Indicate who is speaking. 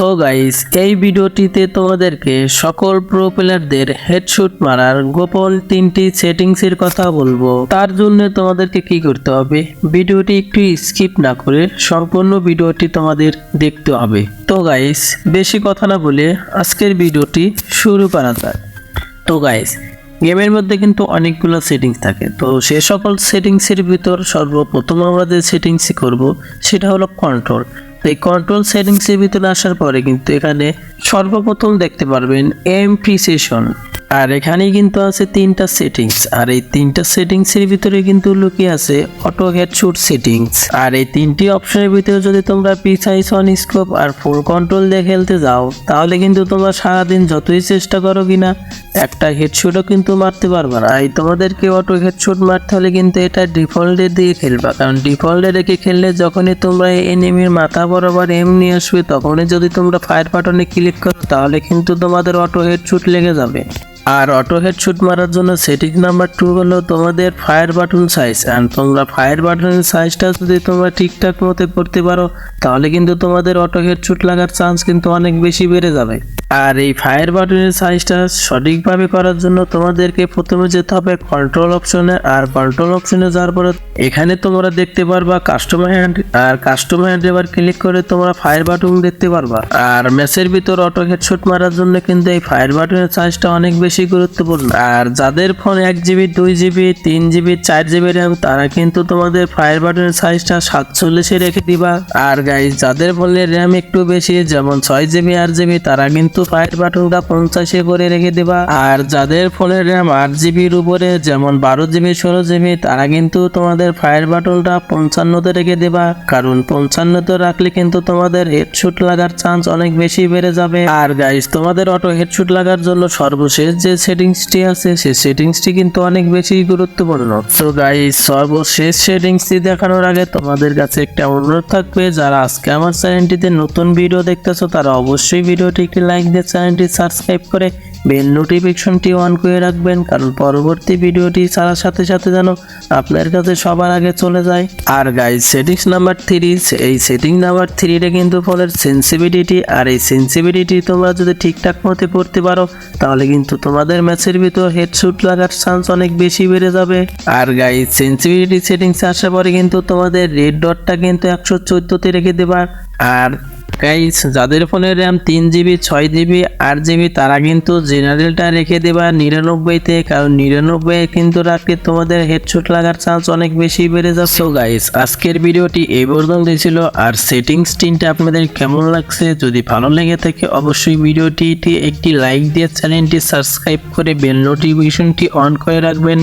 Speaker 1: So guys এই ভিডিওটিতে তোমাদেরকে সকল প্রো প্লেয়ারদের হেডশুট মারার গোপন তিনটি সেটিংসের কথা বলব। তার জন্য তোমাদেরকে কি করতে হবে, ভিডিওটি একটু স্কিপ না করে সম্পূর্ণ ভিডিওটি তোমাদের দেখতে হবে। তো গাইস বেশি কথা না বলে আজকের ভিডিওটি শুরু করা যাক। তো গাইস গেমের মধ্যে কিন্তু অনেকগুলো সেটিংস থাকে। তো সে সকল সেটিংসের ভিতর সর্বপ্রথম আমরা যে সেটিংস করব, সেটা হলো কন্ট্রোল তো এই কন্ট্রোল সেটিংসের ভিতরে আসার পরে কিন্তু এখানে সর্বপ্রথম দেখতে পারবেন এম প্রিসেশন আর এখানে কিন্তু আছে তিনটা সেটিংস আর এই তিনটা সেটিংসের ভিতরে কিন্তু লুকিয়ে আছে অটো হেডশুট সেটিংস আর এই তিনটি অপশনের ভিতরে যদি তোমরা পিসাইস অন স্কোপ আর ফোর কন্ট্রোল দিয়ে খেলতে যাও, তাহলে কিন্তু তোমরা সারাদিন যতই চেষ্টা করো কিনা, একটা হেডশুটও কিন্তু মারতে পারবে না। এই তোমাদেরকে অটো হেডশুট মারতে হলে কিন্তু এটা ডিফল্টে দিয়ে খেলবা। কারণ ডিফল্টে রেখে খেললে যখনই তোমরা এনিমির মাথা বরাবর এম নিয়ে আসবে, তখনই যদি তোমরা ফায়ার বাটনে ক্লিক করো, তাহলে কিন্তু তোমাদের অটো হেডশুট লেগে যাবে। আর অটো হেডশুট মারার জন্য সেটিং নাম্বার টু হলো তোমাদের ফায়ার বাটন সাইজ অ্যান্ড তোমরা ফায়ার বাটনের সাইজটা যদি তোমরা ঠিকঠাক মতো করতে পারো, তাহলে কিন্তু তোমাদের অটো হেডশুট লাগার চান্স কিন্তু অনেক বেশি বেড়ে যাবে। আর এই ফায়ার বাটনের সাইজটা সঠিকভাবে করার জন্য তোমাদেরকে প্রথমে যেতে হবে কন্ট্রোল অপশনে আর কন্ট্রোল অপশনে যাওয়ার পরে এখানে তোমরা দেখতে পারবা কাস্টমার হ্যান্ড আর কাস্টমার হ্যান্ড এবার ক্লিক করে তোমরা ফায়ার বাটন দেখতে পারবা। আর ম্যাচের ভিতর অটো হেডশট মারার জন্য কিন্তু এই ফায়ার বাটনের সাইজটা অনেক বেশি গুরুত্বপূর্ণ। আর যাদের ফোন এক জিবি দুই জিবি তিন জিবি চার জিবি র্যাম তারা কিন্তু তোমাদের ফায়ার বাটনের সাইজটা সাতচল্লিশে রেখে দিবা। আর গাইজ যাদের ফোনে র্যাম একটু বেশি, যেমন ছয় জিবি আট জিবি তারা কিন্তু ফায়ার বাটনটা পঞ্চাশে করে রেখে দিবা। আর যাদের ফোনের র্যাম আট জিবির উপরে, যেমন বারো জিবি ষোলো জিবি তারা কিন্তু তোমাদের ফায়ার বাটনটা পঞ্চান্নতে রেখে দেবা। কারণ পঞ্চান্নতে রাখলে কিন্তু তোমাদের হেডশুট লাগার চান্স অনেক বেশি বেড়ে যাবে। আর গাইজ তোমাদের অটো হেডশুট লাগার জন্য সর্বশেষ যে সেটিংসটি আছে সেই সেটিংসটি কিন্তু অনেক বেশি গুরুত্বপূর্ণ। তো গাইজ সর্বশেষ সেটিংসটি দেখানোর আগে তোমাদের কাছে একটা অনুরোধ থাকবে, যারা আজকে আমার চ্যানেলটিতে নতুন ভিডিও দেখতেছো, তারা অবশ্যই ভিডিওটি একটি লাইক দিয়ে চ্যানেলটি সাবস্ক্রাইব করে বেল নোটিফিকেশনটি অন করে রাখবেন, কারণ পরবর্তী ভিডিওটি ছাড়ার সাথে সাথে যেন আপনার কাছে সবার আগে চলে যায়। আর গাইজ সেটিংস নাম্বার থ্রি এই সেটিং নাম্বার থ্রিটা কিন্তু ফোনের সেন্সিভিটিটি আর এই সেন্সিভিটিটি তোমরা যদি ঠিকঠাক মতো পড়তে পারো, তাহলে কিন্তু তোমাদের ম্যাচের ভিতর হেডশুট লাগার চান্স অনেক বেশি বেড়ে যাবে। আর গাইজ সেন্সিভিটি সেটিংস আসার পরে কিন্তু তোমাদের রেড ডটটা কিন্তু একশো চোদ্দোতে রেখে দেবার আর গাইস যাদের ফোনে র্যাম তিন জিবি ছয় জিবি আট জিবি তারা কিন্তু জেনারেলটা রেখে দেবা নিরানব্বইতে, কারণ নিরানব্বই কিন্তু রাখলে তোমাদের হেডশট লাগার চান্স অনেক বেশি বেড়ে যাচ্ছে গাইস আজকের ভিডিওটি এই পর্যন্ত ছিল। আর সেটিংস টিনটা আপনাদের কেমন লাগছে, যদি ভালো লেগে থাকে, অবশ্যই ভিডিওটি একটি লাইক দিয়ে চ্যানেলটি সাবস্ক্রাইব করে বেল নোটিফিকেশনটি অন করে রাখবেন।